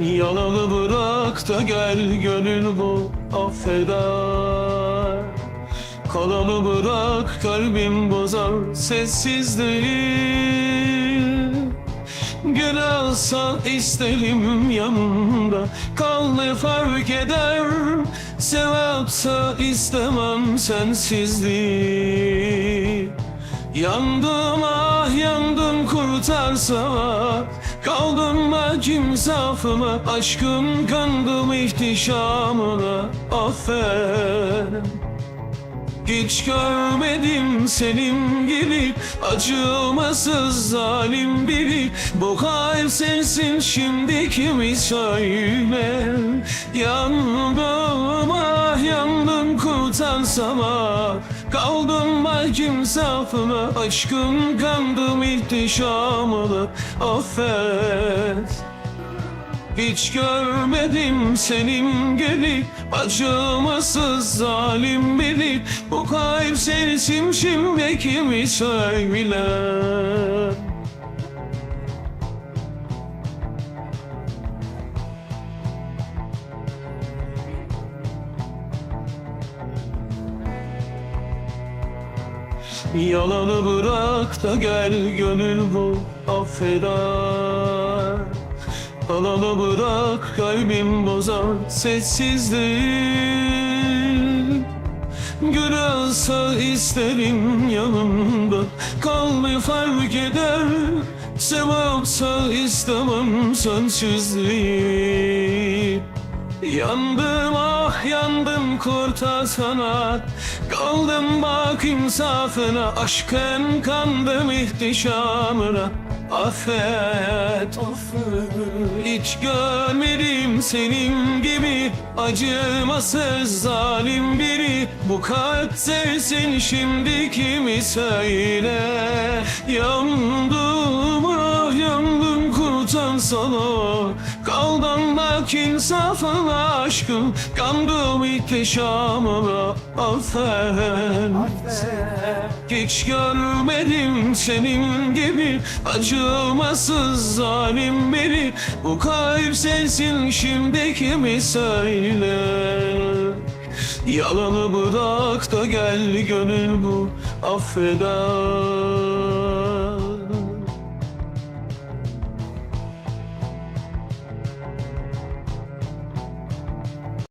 Yalanı bırak da gel gönül bu affeder. Kalanı bırak kalbim bozar sessizliği Gül alsan isterim yanımda Kal ne fark eder? Sevapsa istemem sensizliği. Yandım ah yandım kurtarsana Kaldım ben kimsafıma Aşkım kandım ihtişamına? Affet hiç görmedim senin gibi. Acımasız zalim biri. Bu kalp sensin şimdi kimi söyle Yandım ah yandım kurtarsama Kaldım ben kimsafına aşkım kandım ihtişamına Affet. Hiç görmedim senin gibi acımasız zalim biri. Bu kalp sensin şimdi kimi söyle Yalanı bırak da gel gönül bu affeder Kalanı bırak kalbim bozar sessizlik Gül alsa isterim yanımda. Kal bir fark eder. Sevapsa istemem sensizliği Yandım ah yandım kurtarsana Kaldım bak insafına Aşkın kandım ihtişamına. Affet, affet. Hiç görmedim senin gibi. Acımasız zalim biri. Bu kalp sevsin şimdi kimi söyle? Yandım kurtarsana Kaldım bak insafına aşkım Kandım ihtişamına affet Hiç görmedim senin gibi Acımasız zalim biri. Bu kalp sensin şimdi kimi söyle Yalanı bırak da gel gönül bu affeder